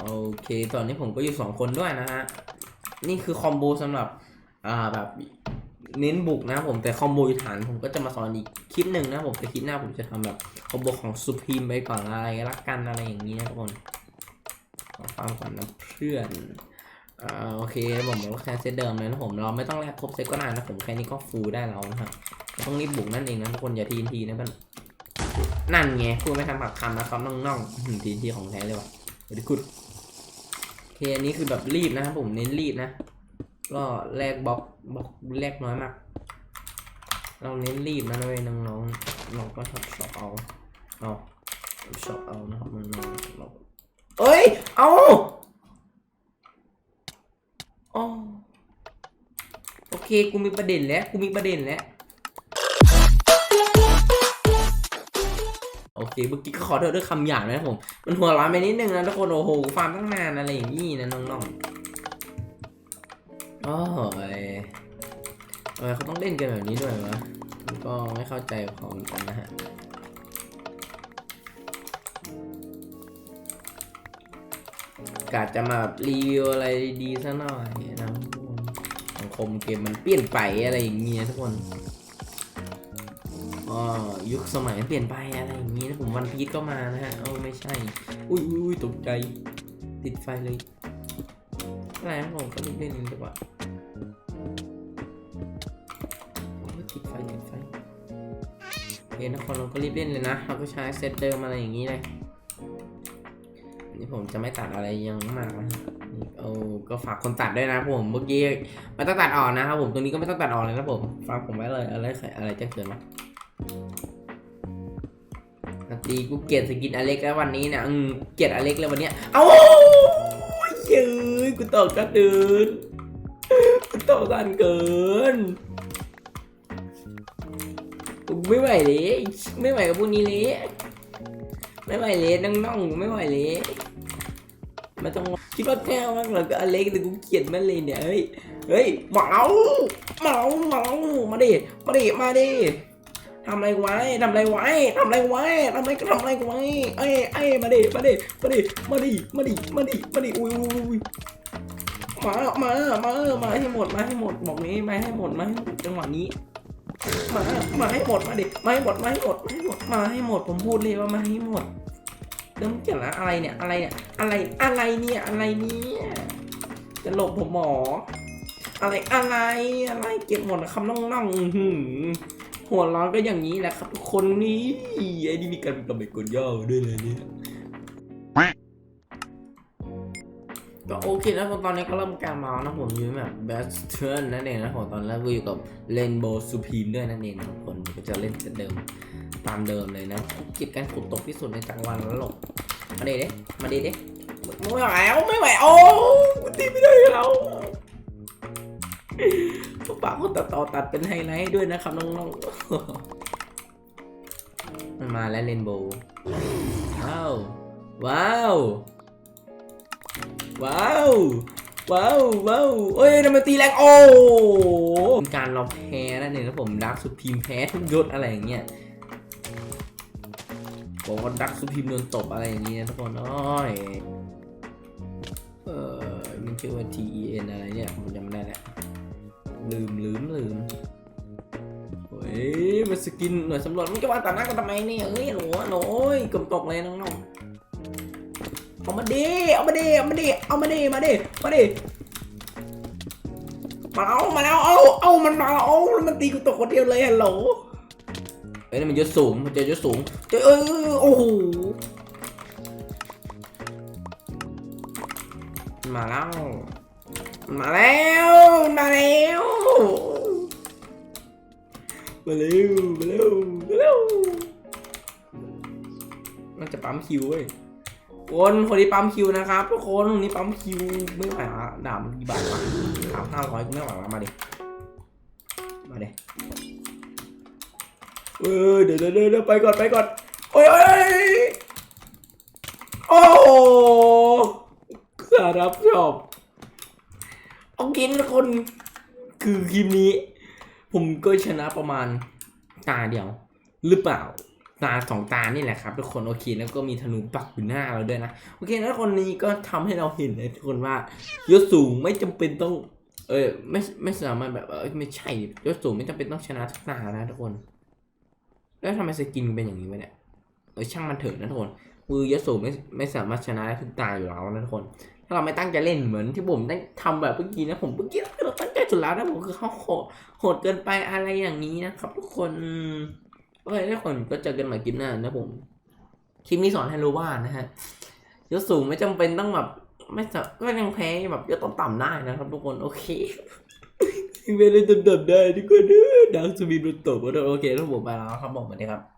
โอเคตอนนี้ผมก็อยู่สองคนด้วยนะฮะ นี่คือคอมโบสำหรับ อ่าแบบเน้นบุกนะผมแต่คอมโบฐานผมก็จะมาสอนอีกคลิปหนึ่งนะผมแต่คลิปหน้าผมจะทำแบบคอมโบของซูพรีมไปก่อนอะไรละกันอะไรอย่างนี้นะทุกคนขอฟังก่อนนะเพื่อนอ่าโอเคผมบอกว่าแค่เซตเดิมเลยนะผมเราไม่ต้องแลกครบเซตก็นานนะผมแค่นี้ก็ฟูลได้แล้วนะครับต้องรีบบุกนั่นเองนะทุกคนอย่าทีนทีนะเพื่อนนั่นไงพูดไม่ทันปากคำนะครับน้องๆทีนทีของแท้เลยว่ะเดี๋ยวคุด เคอันนี้คือแบบรีบนะครับผมเน้นรีบนะก็แลกบล็อกบล็อกแลกน้อยมาก เราเน้นรีบนะเว้ยน้องๆเราก็ชอบชอบเอาเอาชอบเอานะครับน้องๆเราเอ้ยเอาอ๋อโอเคกูมีประเด็นแล้วกูมีประเด็นแล้ว โอเมื่อกี้ก็ขอโทษด้วยคำหยาบนะครับผม มันหัวร้อนไปนิดนึงนะทุกคน โอ้โหฟาร์มตั้งนานอะไรอย่างนี้นะน้องๆ โอ้ยทำไมเขาต้องเล่นกันแบบนี้ด้วยวะก็ไม่เข้าใจขาเหมือนกันนะฮะกาจะมารีวิวอะไรดีๆซะหน่อยนะคนสังคมเกมมันเปลี่ยนไปอะไรอย่างเงี้ยทุกคน อ๋อยุคสมัยเปลี่ยนไปอะไรอย่างงี้นะผมวันพีชก็มานะฮะเออไม่ใช่ อุ้ยอุ้ยตกใจ ติดไฟเลยอะไรนะผมก็รีบเล่นดีกว่าโอ้ยติดไฟติดไฟโอเคนะคนเราก็รีบเล่นเลยนะเราก็ใช้เซตเดิมอะไรอย่างนี้เลยนี่ผมจะไม่ตัดอะไรยังมากนะเอาก็ฝากคนตัดด้วยนะผมเมื่อกี้ไม่ต้องตัดออกนะครับผมตรงนี้ก็ไม่ต้องตัดออกเลยนะผมฟังผมไว้เลยอะไรใครอะไรจะเกิดมา ตีกูเกลียดสกินอเล็กแล้ววันนี้เนี่ยอืมเกลียดอเล็กแล้ววันเนี้ยเอ้าเย้ยกูตกกระดินกูตกกันเกินกูไม่ไหวเลยไม่ไหวกับพวกนี้เลยไม่ไหวเลยน้องๆไม่ไหวเลยไม่ต้องคิดว่าแก้วมากเลยก็อเล็กแต่กูเกลียดมันเลยเนี่ยเฮ้ยเฮ้ยหมาเมาเอามาเอามาดิมาดิมาดิ ทำไรไว้ทำไรไว้ทำไรไว้ทำไรก็ทำไรไว้เอ้ยเอ้ยมาดิมาดิมาดิมาดิมาดิมาดิมาดิอุ้ยอุ้ยอุ้ยมามามามาให้หมดมาให้หมดบอกนี้มาให้หมดมาให้หมดจังหวะนี้มามาให้หมดมาดิมาให้หมดมาให้หมดมาให้หมดมาให้หมดผมพูดเลยว่ามาให้หมดเริ่มเกี่ยวล้วอะไรเนี่ยอะไรเนี่ยอะไรอะไรเนี่ยอะไรเนี่ยจะหลบผมหมออะไรอะไรอะไรเก็บหมดคำน้องๆอื้อหือ หัวร้อนก็อย่างนี้แหละครับทุกคนนี่ไอ้นี่มีการกระเบิดกดย่อด้วยเลยเนี่ยก็โอเคแล้วตอนนี้ก็เริ่มการมานะผมอยู่แบบ best turn นั่นเองนะผมตอนแรกก็อยู่กับ Rainbow Supreme ด้วยนั่นเองนะทุกคนก็จะเล่นเช่นเดิมตามเดิมเลยนะเก็บการขุดตกที่สุดในจังหวัดแล้วหลบมาเด้เด้มาเด้เด้ไม่ไหวไม่ไหวโอ้ตีไม่ได้แล้ว ปากคนตัดต่อตัดเป็นไฮไลท์ด้วยนะครับน้องๆมันมาแล้วเรนโบว์ว้าว ว้าว ว้าว ว้าว ว้าวเอ้ยทำไมตีแรงโอ้การเราแพ้นั่นเองนะผมดักสุดพิมแพ้ทุกยศอะไรอย่างเงี้ยบอกว่าดักสุดพิมโดนตบอะไรอย่างเงี้ยทุกคนโอ้ยเออมันชื่อว่า T E N อะไรเนี่ย ผมจำไม่ได้แหละ ลืมลืมลืมเฮ้ยมันสกินหน่วยสำรวจมันจะวางตัดหน้ากันทำไมเนี่ยเอ้ยหนูหนูยเกือบตกเลยน้องๆเอามาดิเอามาดิเอามาดิเอามาดิมาดิมาดิมาเอามาแล้วเอาเอามันมาเอาแล้วมันตีกูตกคนเดียวเลยฮัลโหลเอ้ยมันยศสูงมันเจอยศสูงเจอเอ้ยโอ้โหมันมาแล้ว มาแล้วมาแล้วมาเร็วมาเร็วมาเร็วมันจะปั๊มคิวเว้ยคนคนนี้ปั๊มคิวนะครับทุกคนคนนี้ปั๊มคิวไม่ไหวละด่ามันกี่บาทวะสามห้าร้อยกูไม่ไหวละมาดิมาดิเออเดี๋ยวเดี๋ยวเดี๋ยวไปก่อนไปก่อนโอ้ยโอ้ยโอ้สารับชอบ เอากินทุกคน คือคลิปนี้ ผมก็ชนะประมาณตาเดียว หรือเปล่า ตาสองตานี่แหละครับ ทุกคนโอเคแล้วก็มีธนูปักอยู่หน้าเราด้วยนะ โอเคแล้วคนนี้ก็ทำให้เราเห็นเลยทุกคนว่ายศสูงไม่จำเป็นต้อง เออไม่ไม่สามารถแบบเออไม่ใช่ยศสูงไม่จำเป็นต้องชนะทุกตานะทุกคน แล้วทำไมสกินเป็นอย่างนี้วะเนี่ยเออช่างมันเถอะนะทุกคนคือยศสูงไม่ไม่สามารถชนะได้ทุกตาอยู่แล้วนะทุกคน ถ้าเราไม่ตั้งใจเล่นเหมือนที่ผมได้ทำแบบเมื่อกี้นะผมเมื่อกี้เราตั้งใจสุดแล้วนะผมคือเขาโหดโหดเกินไปอะไรอย่างนี้นะครับทุกคนโอเคทุกคนก็เจอกันใหม่คลิปหน้านะผมคลิปนี้สอนให้รู้ว่านะฮะยศสูงไม่จำเป็นต้องแบบไม่สะก็ยังแพ้แบบยศต่ำๆได้นะครับ ทุกคนโอเคยังไม่ได้ต่ำๆได้ทุกคนด้ดาวสมีบนตกโอเคทุกผมไปแล้วครับผมสวัสดีครับ